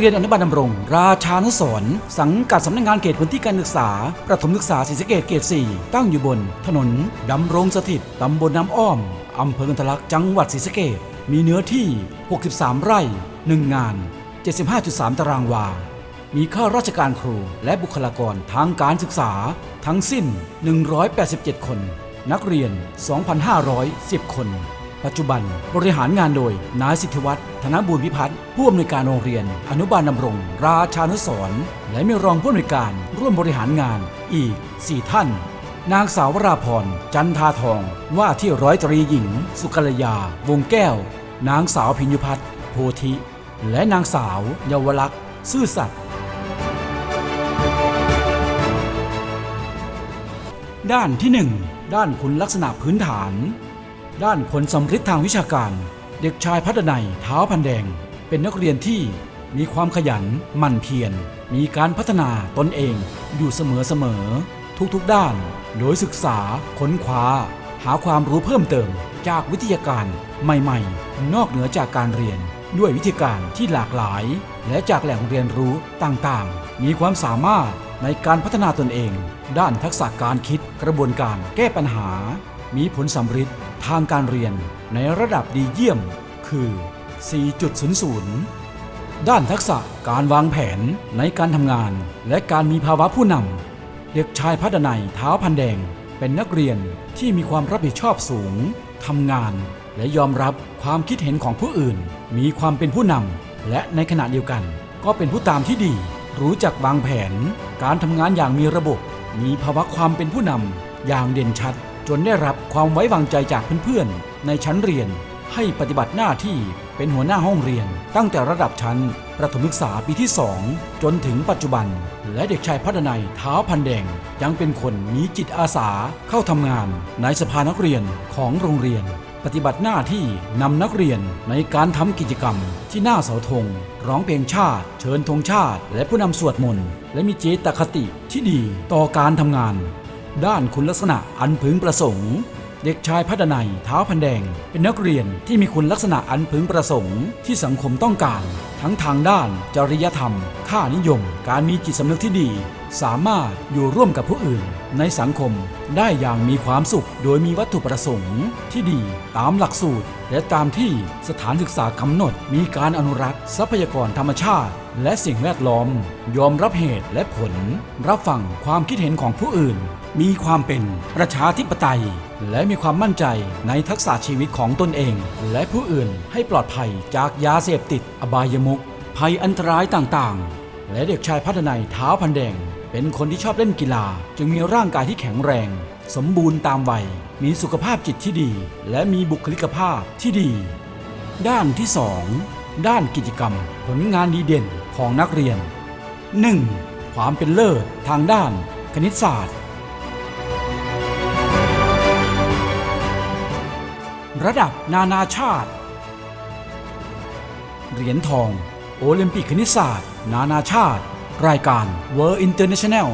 เรียนอนุบาลดำรง ราชานุสร์สังกัดสำนักงานเขตพื้นที่การศึกษา ประถมศึกษาศรีสะเกษเขต4ตั้งอยู่บน ถนนดำรงสถิตตำบลน้ำอ้อมอำเภอกันทลักจังหวัดศรีสะเกษมีเนื้อที่ 63 ไร่ 1 งาน 75.3 ตารางวา มีข้าราชการครูและบุคลากรทางการศึกษา ทั้งสิ้น 187 คน นักเรียน 2,510 คน ปัจจุบันบริหารงานโดยนายสิทธิวัฒน์ธนบูรพิพัฒน์ผู้อำนวยการโรงเรียน อนุบาลดำรง ราชานุสรและมีรองผู้อำนวยการร่วมบริหารงานอีก 4 ท่าน นางสาววราพรจันทาทอง ว่าที่ร้อยตรีหญิง สุกัลยา วงแก้ว นางสาวพิญญพัฒน์โพธิ และนางสาวเยาวลักษณ์ซื่อสัตย์ด้านที่ 1 ด้านคุณลักษณะพื้นฐาน ด้านผลสำฤทธิ์ทางวิชาการ เด็กชายพัฒนัยเท้าพันแดง เป็นนักเรียนที่มีความขยันหมั่นเพียร มีการพัฒนาตนเองอยู่เสมอๆทุกๆด้าน โดยศึกษาค้นคว้า หาความรู้เพิ่มเติมจากวิทยาการใหม่ๆ นอกเหนือจากการเรียนด้วยวิธีการที่หลากหลาย และจากแหล่งเรียนรู้ต่างๆ มีความสามารถในการพัฒนาตนเอง ด้านทักษะการคิดกระบวนการแก้ปัญหา มีผลสำฤทธิ์ ทางการเรียนในระดับดีเยี่ยมคือ 4.00 ด้านทักษะการวางแผนในการทำงาน และการมีภาวะผู้นำ เด็กชายพัฒนัยเท้าพันแดง เป็นนักเรียนที่มีความรับผิดชอบสูง ทำงาน และยอมรับความคิดเห็นของผู้อื่น มีความเป็นผู้นำ และในขณะเดียวกัน ก็เป็นผู้ตามที่ดี รู้จักวางแผน การทำงานอย่างมีระบบ มีภาวะความเป็นผู้นำอย่างเด่นชัด จนได้รับความไว้วางใจจากเพื่อนๆ ในชั้นเรียน ให้ปฏิบัติหน้าที่เป็นหัวหน้าห้องเรียน ตั้งแต่ระดับชั้น ประถมศึกษาปีที่ 2 จนถึงปัจจุบัน และเด็กชายพัฒนัยเท้าพันแดง ยังเป็นคนมีจิตอาสาเข้าทำงาน ในสภานักเรียนของโรงเรียน ปฏิบัติหน้าที่นำนักเรียนในการทำกิจกรรม ที่หน้าเสาธง ร้องเพลงชาติ เชิญธงชาติ และผู้นำสวดมนต์และมีเจตคติที่ดีต่อการทำงาน ด้านคุณลักษณะอันพึงประสงค์ เด็กชายพัฒนายเท้าพันแดง เป็นนักเรียนที่มีคุณลักษณะอันพึงประสงค์ที่สังคมต้องการ ทั้งทางด้านจริยธรรม ค่านิยม การมีจิตสำนึกที่ดี สามารถอยู่ร่วมกับผู้อื่นในสังคมได้อย่างมีความสุข โดยมีวัตถุประสงค์ที่ดีตามหลักสูตร และตามที่สถานศึกษากำหนด มีการอนุรักษ์ทรัพยากรธรรมชาติ และสิ่งแวดล้อม ยอมรับเหตุและผล รับฟังความคิดเห็นของผู้อื่น มีความเป็นประชาธิปไตย และมีความมั่นใจในทักษะชีวิตของตนเอง และผู้อื่นให้ปลอดภัยจากยาเสพติด อบายมุขภัยอันตรายต่างๆ และเด็กชายพัฒนัยเท้าพันแดง เป็นคนที่ชอบเล่นกีฬา จึงมีร่างกายที่แข็งแรง สมบูรณ์ตามวัย มีสุขภาพจิตที่ดี และมีบุคลิกภาพที่ดี ด้านที่ 2 ด้านกิจกรรม ผลงานดีเด่นของนักเรียน 1. ความเป็นเลิศทางด้าน คณิตศาสตร์ ระดับนานาชาติ เหรียญทอง โอลิมปิกคณิตศาสตร์ นานาชาติ รายการ World International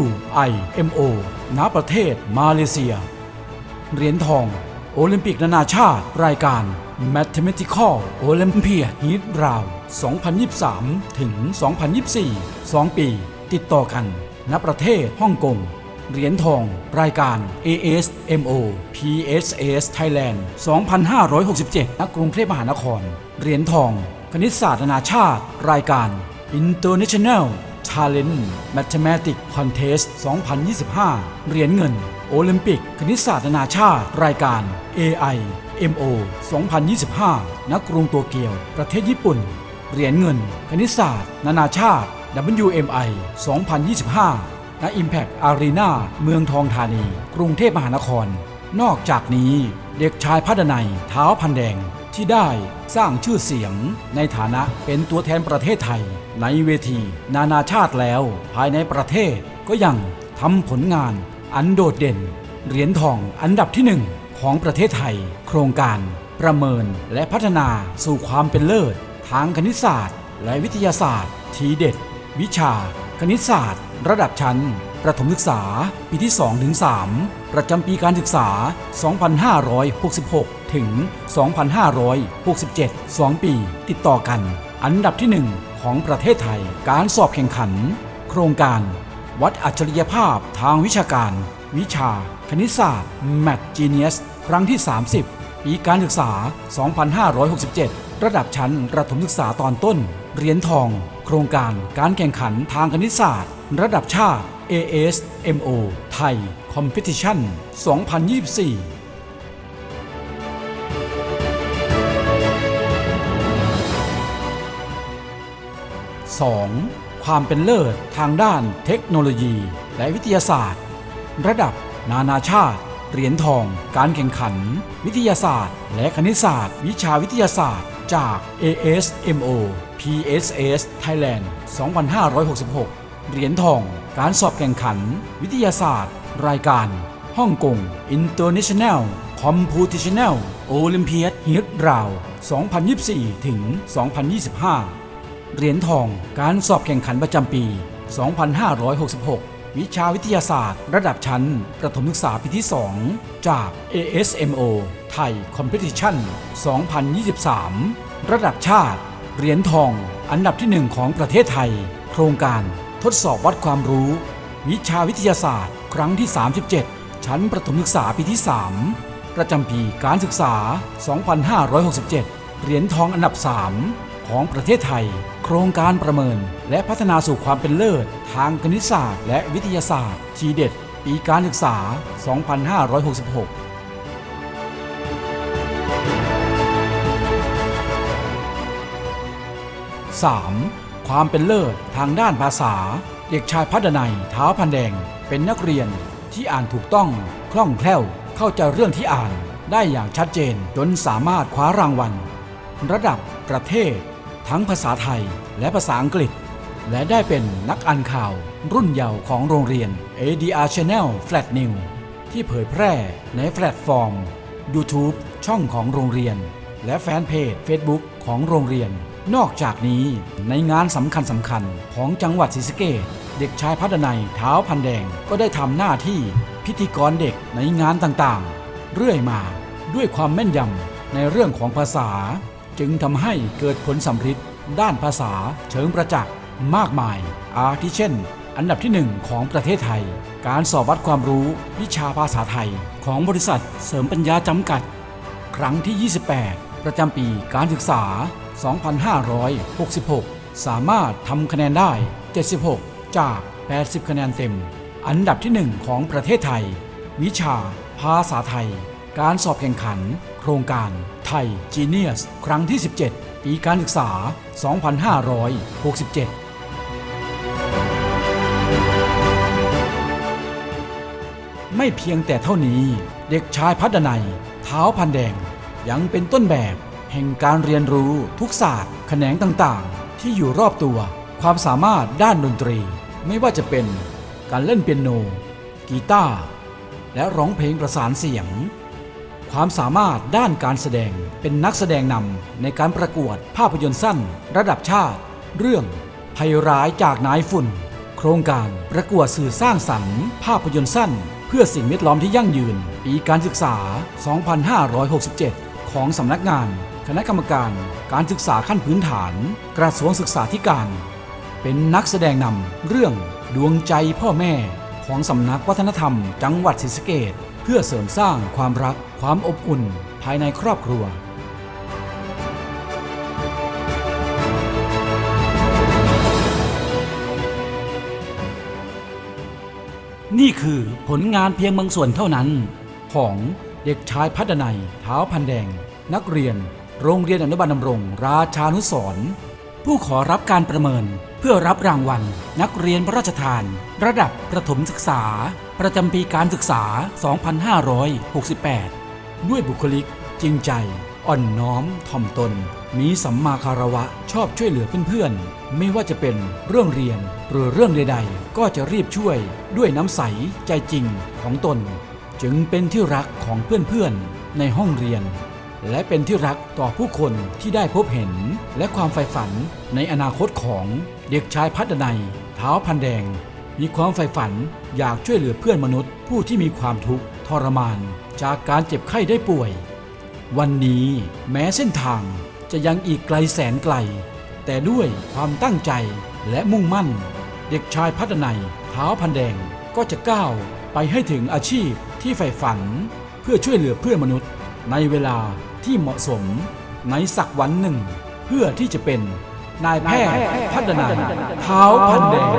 WIMO ณ ประเทศมาเลเซีย เหรียญทอง โอลิมปิกนานาชาติ รายการ Mathematical Olympiad Heat Round 2023 ถึง 2024 2 ปี ติดต่อกัน ณ ประเทศฮ่องกง เหรียญทอง รายการ ASMO PSS Thailand 2567 ณ กรุงเทพมหานคร เหรียญทอง คณิตศาสตร์นานาชาติ รายการ International Talent Mathematics Contest 2025 เหรียญเงิน โอลิมปิก คณิตศาสตร์นานาชาติ รายการ AI MO 2025 ณ กรุงโตเกียว ประเทศญี่ปุ่น เหรียญเงิน คณิตศาสตร์ นานาชาติ WMI 2025 ณ Impact Arena เมืองทองธานี กรุงเทพมหานคร นอกจากนี้ เด็กชายพัฒนัยเท้าพันแดง ที่ได้สร้างชื่อเสียงในฐานะเป็นตัวแทนประเทศไทย ในเวที นานาชาติแล้ว ภายในประเทศก็ยังทำผลงานอันโดดเด่น เหรียญทองอันดับที่หนึ่งของประเทศไทย โครงการ ประเมินและพัฒนาสู่ความเป็นเลิศ ทางคณิตศาสตร์ และวิทยาศาสตร์ ทีเด็ด วิชา คณิตศาสตร์ ระดับชั้น ประถมศึกษา ปีที่2ถึง3ประจำปีการศึกษา 2566 ถึง 2567 2 ปี ติดต่อกัน อันดับที่ 1 ของประเทศไทย การสอบแข่งขัน โครงการ วัดอัจฉริยภาพทางวิชาการ วิชา คณิตศาสตร์ Math Genius ครั้งที่ 30 ปีการศึกษา 2567 ระดับชั้นประถมศึกษาตอนต้น เหรียญทอง โครงการการแข่งขันทางคณิตศาสตร์ ระดับชาติ ASMO ไทย Competition 2024 2. ความเป็นเลิศทางด้านเทคโนโลยี และวิทยาศาสตร์ ระดับนานาชาติ เหรียญทอง การแข่งขัน วิทยาศาสตร์ และคณิตศาสตร์ วิชาวิทยาศาสตร์ จาก ASMO PSS Thailand 2566 เหรียญทอง การสอบแข่งขัน วิทยาศาสตร์ รายการฮ่องกง International Computational Olympiad Heat Round 2024 ถึง 2025 เหรียญทอง การสอบแข่งขันประจำปี 2566 วิชาวิทยาศาสตร์ ระดับชั้น ประถมศึกษาปีที่ 2 จาก ASMO ไทย Competition 2023 ระดับชาติ เหรียญทอง อันดับที่ 1 ของประเทศไทย โครงการทดสอบวัดความรู้ วิชาวิทยาศาสตร์ ครั้งที่ 37 ชั้นประถมศึกษาปีที่ 3 ประจำปีการศึกษา 2567 เหรียญทองอันดับ 3 ของประเทศไทย ครงการประเมิน และพัฒนาสู่ความเป็นเลิศ ทางคณิตศาสตร์และวิทยาศาสตร์ ทีเด็ด ปีการศึกษา 2566 3. ความเป็นเลิศทางด้านภาษา เด็กชายพัฒนัยเท้าพันแดง เป็นนักเรียนที่อ่านถูกต้องคล่องแคล่ว เข้าใจเรื่องที่อ่านได้อย่างชัดเจน จนสามารถคว้ารางวัล ระดับประเทศ ทั้งภาษาไทยและภาษาอังกฤษ และได้เป็นนักอ่านข่าว รุ่นเยาว์ของโรงเรียน ADR Channel Flat New ที่เผยแพร่ในแพลตฟอร์ม YouTube ช่องของโรงเรียน และแฟนเพจ Facebook ของโรงเรียน นอกจากนี้ในงานสำคัญสำคัญๆของจังหวัดศรีสะเกษเด็กชายพัฒนัยเท้าพันแดงก็ได้ทำหน้าที่พิธีกรเด็กในงานต่างๆ เรื่อยมาด้วยความแม่นยำในเรื่องของภาษา จึงทำให้เกิดผลสำฤทธิ์ด้านภาษาเชิงประจักษ์มากมาย อาทิเช่น อันดับที่หนึ่งของประเทศไทย การสอบวัดความรู้วิชาภาษาไทยของบริษัทเสริมปัญญาจำกัด ครั้งที่ 28 ประจำปีการศึกษา 2566 สามารถทำคะแนนได้ 76 จาก 80 คะแนนเต็ม อันดับที่ 1 ของประเทศไทย วิชา ภาษาไทย การสอบแข่งขัน โครงการ ไทย Genius ครั้งที่ 17 ปีการศึกษา 2567ไม่เพียงแต่เท่านี้ เด็กชายพัฒนัยเท้าพันแดง ยังเป็นต้นแบบ แห่งการเรียนรู้ทุกศาสตร์แขนงต่างๆ ที่อยู่รอบตัว ความสามารถด้านดนตรี ไม่ว่าจะเป็นการเล่นเปียโน กีตาร์และร้องเพลงประสานเสียง ความสามารถด้านการแสดงเป็นนักแสดงนำในการประกวดภาพยนตร์สั้น ระดับชาติ เรื่องภัยร้ายจากนายฝุ่น โครงการประกวดสื่อสร้างสรรค์ ภาพยนตร์สั้น เพื่อสิ่งแวดล้อมที่ยั่งยืน ปีการศึกษา 2567 ของสำนักงาน คณะกรรมการการศึกษาขั้นพื้นฐาน กระทรวงศึกษาธิการ เป็นนักแสดงนำเรื่องดวงใจพ่อแม่ของสำนักวัฒนธรรม จังหวัดศรีสะเกษ เพื่อเสริมสร้างความรักความอบอุ่นภายในครอบครัว นี่คือผลงานเพียงบางส่วนเท่านั้น ของเด็กชายพัฒนัยเท้าพันแดง นักเรียน โรงเรียนอนุบาลดำรง ราชานุสรณ์ผู้ขอรับการประเมิน เพื่อรับรางวัล นักเรียนพระราชทาน ระดับประถมศึกษา ประจำปีการศึกษา 2568 ด้วยบุคลิก จริงใจ อ่อนน้อมถ่อมตน มีสัมมาคารวะชอบช่วยเหลือเพื่อนๆ ไม่ว่าจะเป็นเรื่องเรียนหรือเรื่องใดๆ ก็จะรีบช่วยด้วยน้ำใสใจจริงของตน จึงเป็นที่รักของเพื่อนๆ ในห้องเรียน และเป็นที่รักต่อผู้คนที่ได้พบเห็น และความใฝ่ฝันในอนาคตของเด็กชายพัฒนัยเท้าพันแดง มีความใฝ่ฝันอยากช่วยเหลือเพื่อนมนุษย์ ผู้ที่มีความทุกข์ทรมาน จากการเจ็บไข้ได้ป่วย วันนี้แม้เส้นทางจะยังอีกไกลแสนไกล แต่ด้วยความตั้งใจและมุ่งมั่น เด็กชายพัฒนัยเท้าพันแดงก็จะก้าวไปให้ถึงอาชีพที่ใฝ่ฝัน เพื่อช่วยเหลือเพื่อนมนุษย์ ในเวลาที่เหมาะสมในสักวันหนึ่ง เพื่อที่จะเป็นนายแพทย์พัฒนัยเท้าพันแดง